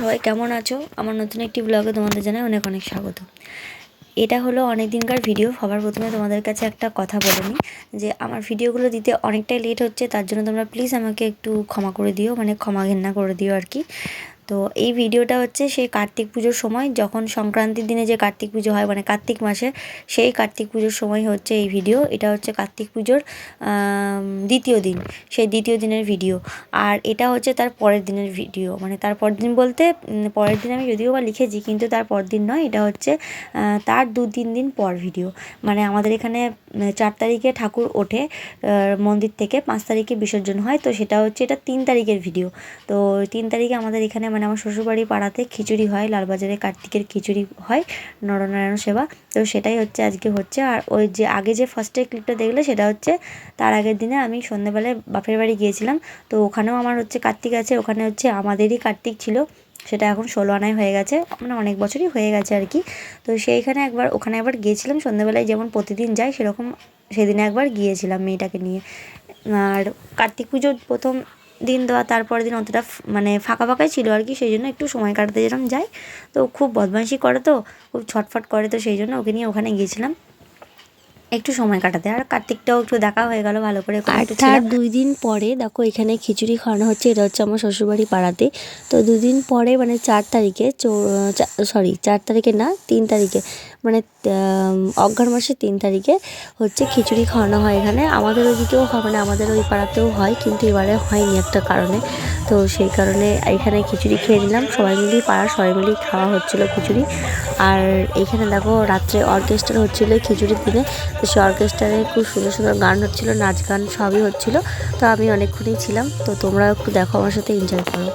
সবাই, কেমন আছো? আমার নতুন একটি ব্লগে তোমাদের জানাই অনেক অনেক স্বাগত। এটা হলো অনেক দিনকার ভিডিও সবার প্রথমে তোমাদের কাছে একটা কথা বলে নিই যে আমার ভিডিওগুলো দিতে অনেকটাই লেট হচ্ছে, তার জন্য তোমরা প্লিজ আমাকে একটু ক্ষমা করে দিও মানে ক্ষমা ঘেন্না করে দিও আর কি। তো এই ভিডিওটা হচ্ছে সেই কার্তিক পুজোর সময়, যখন সংক্রান্তির দিনে যে কার্তিক পুজো হয় মানে কার্তিক মাসে, সেই কার্তিক পুজোর সময় হচ্ছে এই ভিডিও। এটা হচ্ছে কার্তিক পুজোর দ্বিতীয় দিন, সেই দ্বিতীয় দিনের ভিডিও। আর এটা হচ্ছে তার পরের দিনের ভিডিও। মানে তার পরের দিন বলতে পরের দিন আমি যদিও বা লিখেছি, কিন্তু তার পরের দিন নয়, এটা হচ্ছে তার দু তিন দিন পর ভিডিও। মানে আমাদের এখানে চার তারিখে ঠাকুর ওঠে মন্দির থেকে, পাঁচ তারিখে বিসর্জন হয়, তো সেটা হচ্ছে এটা তিন তারিখের ভিডিও। তো তিন তারিখে আমাদের এখানে মানে আমার শ্বশুরবাড়ি পাড়াতে খিচুড়ি হয়, লালবাজারে কার্তিকের খিচুড়ি হয়, নরনারায়ণ সেবা। তো সেটাই হচ্ছে আজকে হচ্ছে। আর ওই যে আগে যে ফার্স্টের ক্লিপটা দেখলে সেটা হচ্ছে তার আগের দিনে আমি সন্ধ্যেবেলায় বাপের বাড়ি গিয়েছিলাম। তো ওখানেও আমার হচ্ছে কার্তিক আছে, ওখানে হচ্ছে আমাদেরই কার্তিক ছিল। সেটা এখন ষোলো আনায় হয়ে গেছে মানে অনেক বছরই হয়ে গেছে আর কি। তো সেইখানে একবার, ওখানে একবার গিয়েছিলাম, সন্ধ্যেবেলায় যেমন প্রতিদিন যাই সেরকম সেদিনে একবার গিয়েছিলাম মেয়েটাকে নিয়ে। আর কার্তিক পুজোর প্রথম দিন দেওয়া তারপরের দিন অতটা মানে ফাঁকা ফাঁকাই ছিল আর কি সেই জন্য একটু সময় কাটাতে যেরকম যাই তো খুব বদমাইশি করে তো খুব ছটফট করে তো সেই জন্য ওকে নিয়ে ওখানে গিয়েছিলাম। একটু সময় কাটাতে। আর কার্তিকটাও একটু দেখা হয়ে গেল ভালো করে আর। দুই দিন পরে দেখো এখানে খিচুড়ি খাওয়ানো হচ্ছে এটা হচ্ছে আমার শ্বশুরবাড়ি পাড়াতে। তো দুদিন পরে মানে চার তারিখে সরি চার তারিখে না তিন তারিখে মানে আম, মাসের তিন তারিখে হচ্ছে খিচুড়ি খাওয়ানো হয় এখানে। আমাদের ওইদিকেও হয় মানে আমাদের ওই পাড়াতেও হয় কিন্তু এবারে হয়নি একটা কারণে। তো সেই কারণে এখানে খিচুড়ি খেয়ে নিলাম। সবাই মিলেই পাড়ার সবাই মিলেই খাওয়া হচ্ছিল খিচুড়ি। আর এখানে দেখো রাত্রে অর্কেস্ট্রা হচ্ছিল খিচুড়ির দিনে। তো সেই অর্কেস্ট্রারে খুব সুন্দর সুন্দর গান হচ্ছিল নাচ গান সবই হচ্ছিল। তো আমি অনেকক্ষণই ছিলাম। তো তোমরা একটু দেখো আমার সাথে এনজয় করো।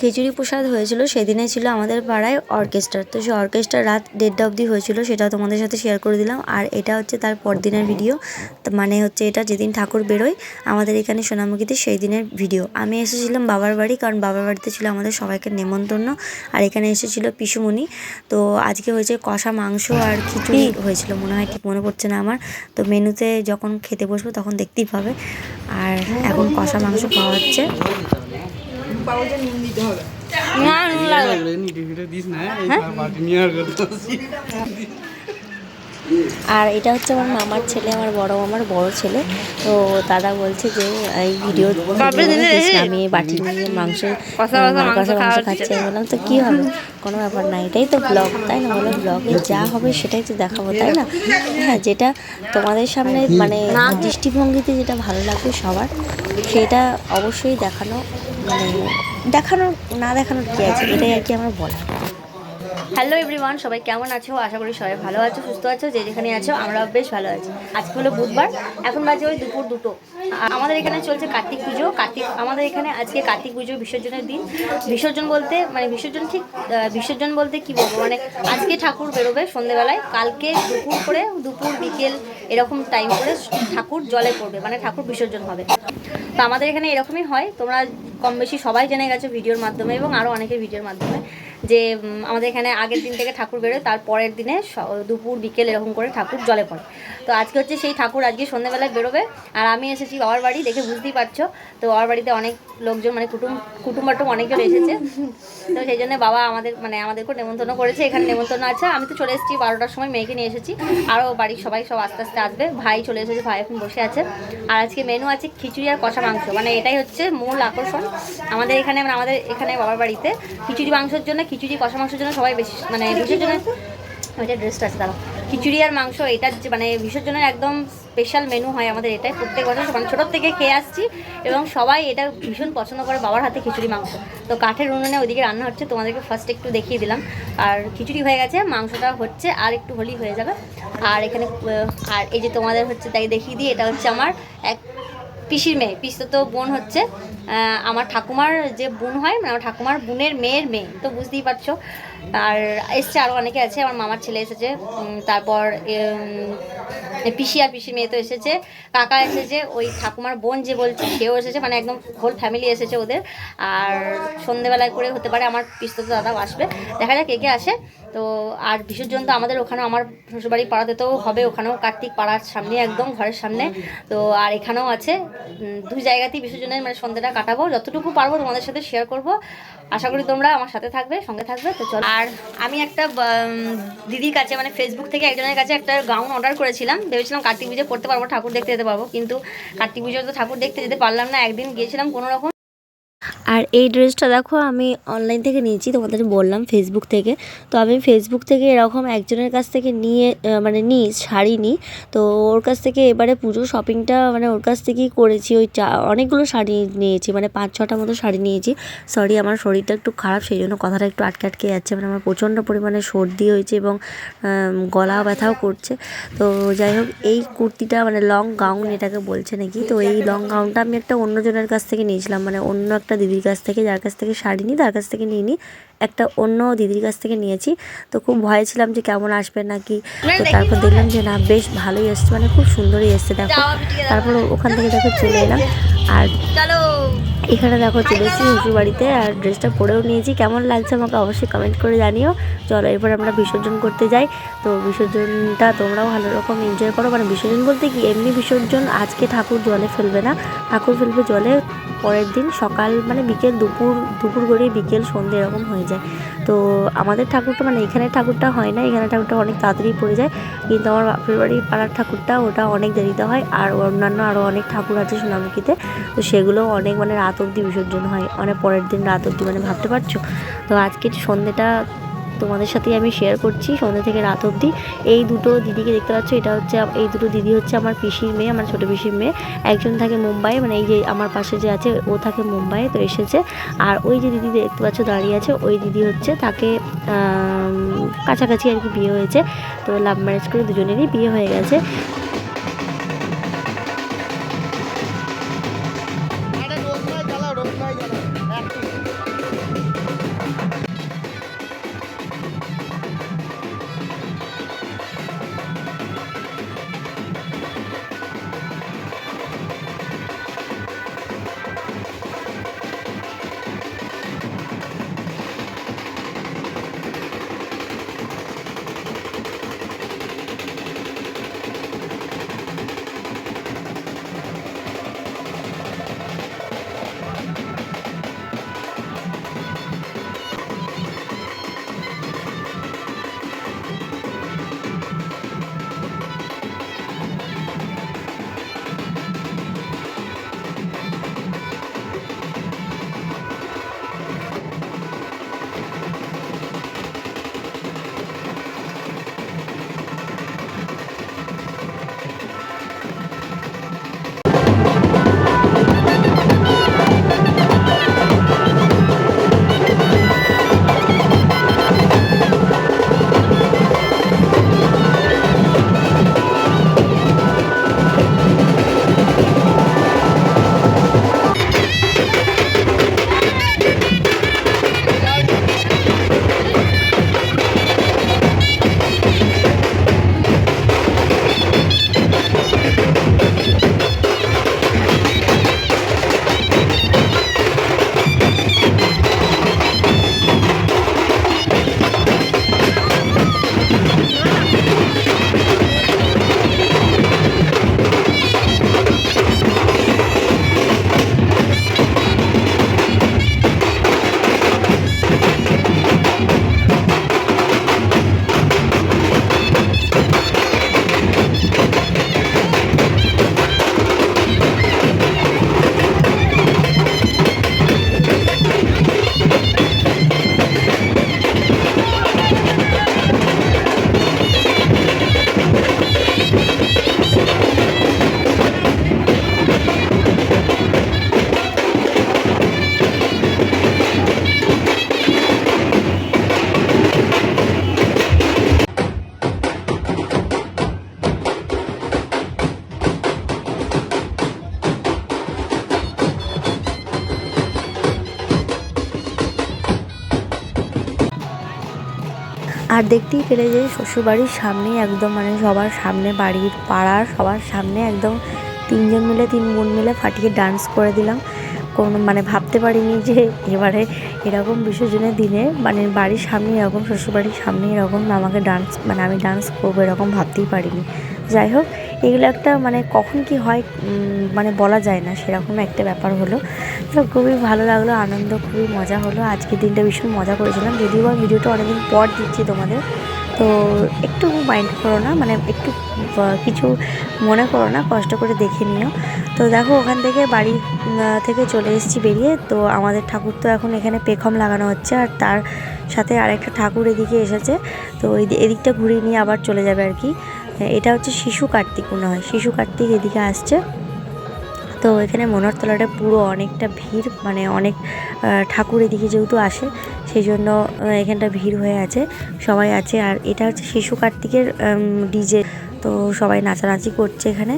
খিচুড়ি প্রসাদ হয়েছিল সেদিনে ছিল আমাদের পাড়ায় অর্কেস্ট্রা। তো সেই অর্কেস্ট্রা রাত দেড়টা অবধি হয়েছিল সেটাও তোমাদের সাথে শেয়ার করে দিলাম। আর এটা হচ্ছে তার পরদিনের ভিডিও তো মানে হচ্ছে এটা যেদিন ঠাকুর বেরোয় আমাদের এখানে সোনামুখীতে সেই দিনের ভিডিও আমি এসেছিলাম বাবার বাড়ি কারণ বাবার বাড়িতে ছিল আমাদের সবাইকে নেমন্তন্ন আর এখানে এসেছিল পিসুমণি। তো আজকে হয়েছে কষা মাংস আর খিচুড়ি হয়েছিল মনে হয় ঠিক মনে পড়ছে না আমার। তো মেনুতে যখন খেতে বসবো তখন দেখতেই পাবে। আর এখন কষা মাংস পাওয়া হচ্ছে বাবাকে নুন দিতে হবে না নুন লাগবে দিস না আর এটা হচ্ছে আমার মামার ছেলে আমার বড় মামার বড় ছেলে। তো দাদা বলছে যে এই ভিডিও আমি বাটি নিয়ে মাংস মাংস খাচ্ছি। আমি বললাম তো কী হবে? কোনো ব্যাপার না এটাই তো ব্লগ তাই না? বলো ব্লগে যা হবে সেটাই তো দেখাবো তাই না? হ্যাঁ যেটা তোমাদের সামনে মানে দৃষ্টিভঙ্গিতে যেটা ভালো লাগবে সবার সেটা অবশ্যই দেখানো মানে দেখানো না দেখানোর কী আছে? এটাই আর কি আমার বলা হ্যালো এভরিওয়ান সবাই কেমন আছো? আশা করি সবাই ভালো আছো, সুস্থ আছো, যে যেখানে আছো আমরা বেশ ভালো আছি। আজকে হলো বুধবার, এখন বাজে ওই দুপুর দুটো। আমাদের এখানে চলছে কার্তিক পুজো। কার্তিক, আমাদের এখানে আজকে কার্তিক পুজো বিসর্জনের দিন। বিসর্জন বলতে মানে বিসর্জন ঠিক বিসর্জন বলতে কি বলব? মানে আজকে ঠাকুর বেরোবে সন্ধেবেলায়, কালকে দুপুর করে, দুপুর, বিকেল এরকম টাইম করে ঠাকুর জলে পড়বে মানে ঠাকুর বিসর্জন হবে। তো আমাদের এখানে এরকমই হয়, তোমরা কম বেশি সবাই জেনে গেছো ভিডিওর মাধ্যমে এবং আরও অনেকের ভিডিওর মাধ্যমে। যে আমাদের এখানে আগের দিন থেকে ঠাকুর বেরোয়, তার পরের দিনে দুপুর, বিকেল এরকম করে ঠাকুর জলে পড়ে। তো আজকে হচ্ছে সেই ঠাকুর আজকে সন্ধ্যেবেলায় বেরোবে, আর আমি এসেছি বাবার বাড়ি, দেখে বুঝতেই পারছ। তো বাবার বাড়িতে অনেক লোকজন মানে কুটুম কুটুম্বাটুম অনেকজন এসেছে। তো সেই জন্য বাবা আমাদের মানে আমাদেরকে নেমন্তন্ন করেছে, এখানে নেমন্তন্ন আছে। আমি তো চলে এসেছি বারোটার সময়, মেয়েকে নিয়ে এসেছি। আরও বাড়ির সবাই সব আস্তে আস্তে আসবে। ভাই চলে এসেছে, ভাই এখন বসে আছে। আর আজকে মেনু আছে খিচুড়ি আর কষা মাংস। মানে এটাই হচ্ছে মূল আকর্ষণ আমাদের এখানে মানে আমাদের এখানে বাবার বাড়িতে। খিচুড়ি মাংসের জন্য খিচুড়ি, কষা মাংসের জন্য সবাই বেশি মানে বিসর্জনের ওইটা ড্রেসটা আছে, দাঁড়াও। খিচুড়ি আর মাংস, এটা মানে বিসর্জনের একদম স্পেশাল মেনু হয় আমাদের এটাই। প্রত্যেক বছর মানে ছোটোর থেকে খেয়ে আসছি এবং সবাই এটা ভীষণ পছন্দ করে বাবার হাতে খিচুড়ি, মাংস। তো কাঠের উনুনে ওইদিকে রান্না হচ্ছে, তোমাদেরকে ফার্স্ট একটু দেখিয়ে দিলাম। আর খিচুড়ি হয়ে গেছে, মাংসটা হচ্ছে আর একটু হলেই হয়ে যাবে। আর এখানে আর এই যে তোমাদের হচ্ছে তাই দেখিয়ে দিই, এটা হচ্ছে আমার এক পিসির মেয়ে পিসতো তো বোন হচ্ছে আমার ঠাকুমার যে বোন হয় মানে আমার ঠাকুমার বোনের মেয়ের মেয়ে, তো বুঝতেই পারছ। আর এসছে আরও অনেকে আছে, আমার মামার ছেলে এসেছে তারপর পিসি আর পিসি মেয়ে তো এসেছে, কাকা এসেছে, ওই ঠাকুমার বোন যে বলছে, সেও এসেছে মানে একদম হোল ফ্যামিলি এসেছে ওদের। আর সন্ধেবেলায় করে হতে পারে, আমার পিসতো দাদাও আসবে। দেখা যাক কে কে আসে। তো আর বিসর্জন তো আমাদের ওখানে আমার শ্বশুরবাড়ি পাড়াতে তো হবে, ওখানেও কার্তিক পাড়ার সামনে, একদম ঘরের সামনে। তো আর এখানেও আছে দুই জায়গাতেই বিসর্জনের মানে সন্ধ্যাটা কাটাবো। যতটুকু পারব তোমাদের সাথে শেয়ার করব। আশা করি তোমরা আমার সাথে থাকবে, সঙ্গে থাকবে। তো চলো। আর আমি একটা দিদির কাছে মানে ফেসবুক থেকে একজনের কাছে একটা গাউন অর্ডার করেছিলাম। ভেবেছিলাম কার্তিক পুজো পড়তে পারব, ঠাকুর দেখতে যেতে পারব। কিন্তু কার্তিক পুজো তো ঠাকুর দেখতে যেতে পারলাম না, একদিন গিয়েছিলাম কোনো রকম। আর এই ড্রেসটা দেখো, আমি অনলাইন থেকে নিয়েছি, তোমাদের বললাম ফেসবুক থেকে। তো আমি ফেসবুক থেকে এরকম একজনের কাছ থেকে নিয়ে মানে নিই শাড়ি নিই তো ওর কাছ থেকে এবারে পুজো শপিংটা মানে ওর কাছ থেকেই করেছি। ওই চা, অনেকগুলো শাড়ি নিয়েছি মানে পাঁচ, ছটা মতো শাড়ি নিয়েছি। সরি আমার শরীরটা একটু খারাপ সেই জন্য কথাটা একটু আটকে আটকে যাচ্ছে। মানে আমার প্রচণ্ড পরিমাণে সর্দি হয়েছে এবং গলা ব্যথাও করছে। তো যাই হোক, এই কুর্তিটা মানে লং গাউন এটাকে বলছে নাকি? তো এই লং গাউনটা আমি একটা অন্যজনের কাছ থেকে নিয়েছিলাম। মানে অন্য একটা দিদির কাছ থেকে যার কাছ থেকে শাড়ি নিই তার কাছ থেকে নিয়ে নিই একটা অন্য দিদির কাছ থেকে নিয়েছি। তো খুব ভয়ে ছিলাম যে কেমন আসবে নাকি? তো তারপর দেখলাম যে না বেশ ভালোই এসছে। মানে খুব সুন্দরই এসছে দেখো। তারপর ওখান থেকে দেখো চলে এলাম। আর এখানে দেখো চলে এসেছি শ্বশুর বাড়িতে আর ড্রেসটা পরেও নিয়েছি। কেমন লাগছে আমাকে অবশ্যই কমেন্ট করে জানিও। চলো এরপর আমরা বিসর্জন করতে যাই। তো বিসর্জনটা তোমরাও ভালো রকম এনজয় করো। মানে বিসর্জন বলতে কি এমনি বিসর্জন আজকে ঠাকুর জলে ফেলবে না। ঠাকুর ফেলবে জলে পরের দিন সকাল মানে বিকেল দুপুর দুপুর গড়িয়ে বিকেল সন্ধে এরকম হয়ে যায়। তো আমাদের ঠাকুরটা মানে এখানে ঠাকুরটা হয় না, এখানে ঠাকুরটা অনেক তাড়াতাড়ি পড়ে যায়। কিন্তু আমার বাপের বাড়ির পাড়ার ঠাকুরটা, ওটা অনেক দেরিতে হয়। আর অন্যান্য আরও অনেক ঠাকুর আছে সোনামুখীতে। তো সেগুলো অনেক মানে রাত অবধি বিসর্জন হয়। মানে পরের দিন রাত অবধি মানে ভাবতে পারছ? তো আজকে সন্ধ্যেটা তোমাদের সাথেই আমি শেয়ার করছি, সন্ধ্যা থেকে রাত অবধি। এই দুটো দিদিকে দেখতে পাচ্ছ, এটা হচ্ছে এই দুটো দিদি হচ্ছে আমার পিসির মেয়ে, আমার ছোটো পিসির মেয়ে। একজন থাকে মুম্বাই মানে এই যে আমার পাশে যে আছে, ও থাকে মুম্বাই, তো এসেছে। আর ওই যে দিদি দেখতে পাচ্ছ দাঁড়িয়ে আছে, ওই দিদি হচ্ছে তাকে কাছাকাছি আর কি বিয়ে হয়েছে। তো লাভ ম্যারেজ করে দুজনেরই বিয়ে হয়ে গেছে। আর দেখতেই পেলে যে শ্বশুরবাড়ির সামনে একদম মানে সবার সামনে বাড়ির পাড়ার সবার সামনে একদম তিনজন মিলে, তিন বোন মিলে ফাটিয়ে ডান্স করে দিলাম। কোনো মানে ভাবতে পারিনি যে এবারে এরকম বিসর্জনের দিনে মানে বাড়ির সামনে এরকম, শ্বশুরবাড়ির সামনে এরকম আমাকে ডান্স মানে আমি ডান্স করব এরকম ভাবতেই পারিনি। যাই হোক এগুলো একটা মানে কখন কি হয় মানে বলা যায় না, সেরকম একটা ব্যাপার হলো। তো খুবই ভালো লাগল, আনন্দ, খুবই মজা হলো। আজকের দিনটা ভীষণ মজা করেছিলাম। যদিও বা ভিডিওটা অনেকদিন পর দিচ্ছি তোমাদের। তো একটু মাইন্ড করো না মানে একটু কিছু মনে করো না, কষ্ট করে দেখে নিও। তো দেখো, ওখান থেকে বাড়ি থেকে চলে এসেছি বেরিয়ে। তো আমাদের ঠাকুর তো এখন এখানে পেখম লাগানো হচ্ছে, আর তার সাথে আরেকটা ঠাকুর এদিকে এসেছে। তো এদিকটা ঘুরিয়ে নিয়ে আবার চলে যাবে আর কি। এটা হচ্ছে শিশু কার্তিক মনে হয় শিশু কার্তিক এদিকে আসছে। তো এখানে মনোহরতলাটা পুরো অনেকটা ভিড় মানে অনেক ঠাকুর এদিকে যেহেতু আসে সেই জন্য এখানটা ভিড় হয়ে আছে, সবাই আছে। আর এটা হচ্ছে শিশু কার্তিকের ডিজে। তো সবাই নাচানাচি করছে এখানে।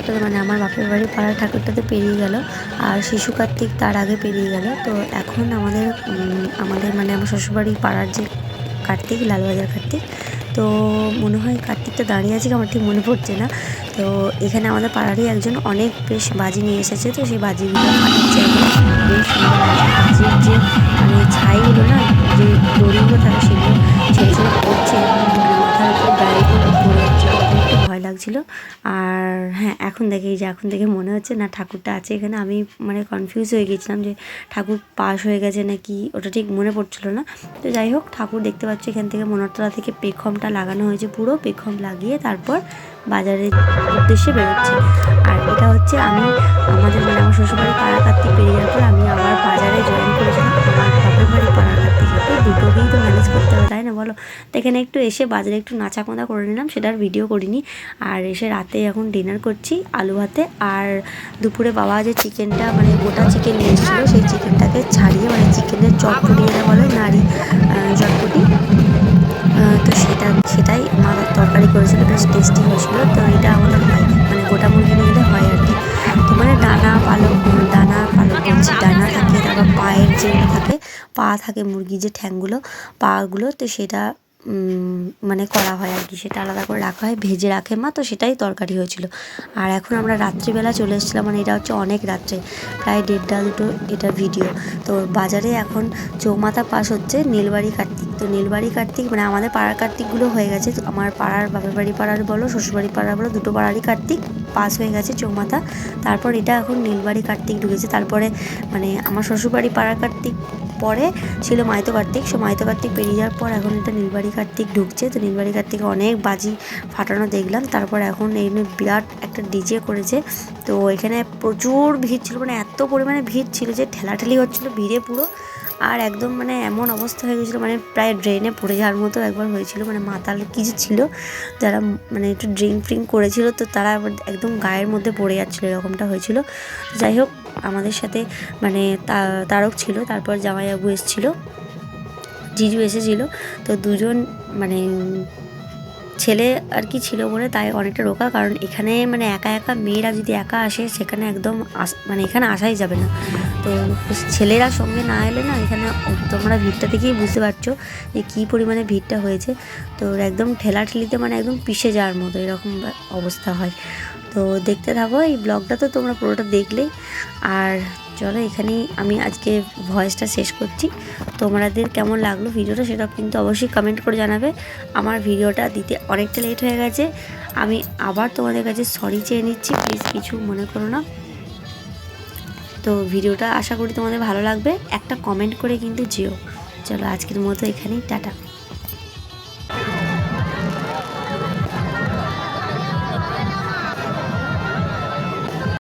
ঠাকুরটা মানে আমার বাপের বাড়ির পাড়ার ঠাকুরটা তো পেরিয়ে গেল। আর শিশু কার্তিক তার আগে পেরিয়ে গেল। তো এখন আমাদের আমাদের মানে আমার শ্বশুরবাড়ির পাড়ার যে কার্তিক, লালবাজার কার্তিক, তো মনে হয় কার্তিকটা দাঁড়িয়ে আছে আমার ঠিক মনে পড়ছে না। তো এখানে আমাদের পাড়ারই একজন অনেক বেশ বাজি নিয়ে এসেছে। তো সেই বাজিগুলো ফাটাচ্ছে বেশ সুন্দর যে মানে ছাইগুলো না, যে দড়িগুলো থাকে সেগুলো ছেড়ে ছেড়ে লাগছিল আর হ্যাঁ এখন দেখে এই যে, এখন দেখে মনে হচ্ছে, না, ঠাকুরটা আছে এখানে। আমি মানে কনফিউজ হয়ে গেছিলাম যে, ঠাকুর পাশ হয়ে গেছে নাকি? ওটা ঠিক মনে পড়ছিল না। তো যাই হোক, ঠাকুর দেখতে পাচ্ছি এখান থেকে মনোরতলা থেকে পেখমটা লাগানো হয়েছে পুরো। পেখম লাগিয়ে তারপর বাজারের উদ্দেশ্যে বেরোচ্ছে। আর এটা হচ্ছে আমি, আমাদের মানে আমার শ্বশুরবাড়ি পাড়া পেরিয়ে যাওয়ার পর আমি আবার বাজারে জয়েন করেছিলাম কার্তিকে তো ম্যানেজ করতে হবে তাই না? বলো। তো এখানে একটু এসে বাজারে একটু নাচা কোঁদা করে নিলাম সেটার ভিডিও করিনি। আর এসে রাতে এখন ডিনার করছি আলু ভাতে। আর দুপুরে বাবা যে চিকেনটা মানে গোটা চিকেন নিয়ে এসেছিল সেই চিকেনটাকে ছাড়িয়ে মানে চিকেনের চটপটি যেটা বলে আহ, চটপটি তো সেটা সেটাই মা তরকারি করেছিল বেশ টেস্টি হয়েছিল। তো এটা আমাদের মানে গোটা মুরগি নিয়ে হয় আর কি। তো মানে ডানা পালক ডানা পালক ডানা থাকে তারপর পায়ের যেগুলো থাকে পা থাকে মুরগির যে ঠ্যাংগুলো, পাগুলো, তো সেটা মানে করা হয় আর কি। সেটা আলাদা করে রাখা হয়, ভেজে রাখে মা, তো সেটাই তরকারি হয়েছিল। আর এখন আমরা রাত্রিবেলা চলে এসেছিলাম মানে এটা হচ্ছে অনেক রাত্রে, প্রায় দেড়টা দুটো এটা ভিডিও তো বাজারে এখন চৌমাথা পাস হচ্ছে নীলবাড়ি কার্তিক। তো নীলবাড়ি কার্তিক মানে আমাদের পাড়ার কার্তিকগুলো হয়ে গেছে। আমার পাড়ার বাপের বাড়ি পাড়ার বলো শ্বশুরবাড়ি পাড়ার বলো, দুটো পাড়ারই কার্তিক পাস হয়ে গেছে চৌমাথা। তারপর এটা এখন নীলবাড়ি কার্তিক ঢুকেছে। তারপরে মানে আমার শ্বশুরবাড়ি পাড়ার কার্তিক পরে ছিল মাইতো কার্তিক। সো মাইতো কার্তিক পেরিয়ে যাওয়ার পর এখন এটা নীলবাড়ি কার্তিক ঢুকছে। তো নীলবাড়ি কার্তিক অনেক বাজি ফাটানো দেখলাম। তারপর এখন এই বিরাট একটা ডিজে করেছে। তো এখানে প্রচুর ভিড় ছিল। মানে এত পরিমাণে ভিড় ছিল যে ঠেলাঠেলি হচ্ছিল ভিড়ে পুরো। আর একদম মানে এমন অবস্থা হয়ে গেছিল মানে প্রায় ড্রেনে পড়ে যাওয়ার মতো একবার হয়েছিল মানে মাতাল কিছু ছিল, যারা মানে একটু ড্রিঙ্ক ফ্রিঙ্ক করেছিল, তো তারা একদম গায়ের মধ্যে পড়ে যাচ্ছিল, এরকমটা হয়েছিল। যাই হোক, আমাদের সাথে মানে তারক ছিল, তারপর জামাইবাবু এসেছিল, জিজু এসেছিল, তো দুজন মানে ছেলে আর কি ছিল বলে তাই অনেকটা রোকা কারণ এখানে মানে একা একা মেয়েরা যদি একা আসে সেখানে একদম মানে এখানে আসাই যাবে না। তো ছেলেরা সঙ্গে না এলে না এখানে তোমরা ভিড়টা থেকেই বুঝতে পারছ যে কী পরিমাণে ভিড়টা হয়েছে। তো একদম ঠেলাঠেলিতে মানে একদম পিষে যাওয়ার মতো এরকম অবস্থা হয়। তো দেখতে থাকো এই ব্লগটা তো তোমরা পুরোটা দেখলেই। আর চলো এখানেই আমি আজকে ভয়েসটা শেষ করছি। তোমাদের কেমন লাগল ভিডিওটা সেটা কিন্তু অবশ্যই কমেন্ট করে জানাবে। আমার ভিডিওটা দিতে অনেকটা লেট হয়ে গেছে। আমি আবার তোমাদের কাছে সরি চেয়ে নিচ্ছি প্লিজ কিছু মনে করো না। তো ভিডিওটা আশা করি তোমাদের ভালো লাগবে। একটা কমেন্ট করে কিন্তু যেও। চলো আজকের মতো এখানেই, টাটা।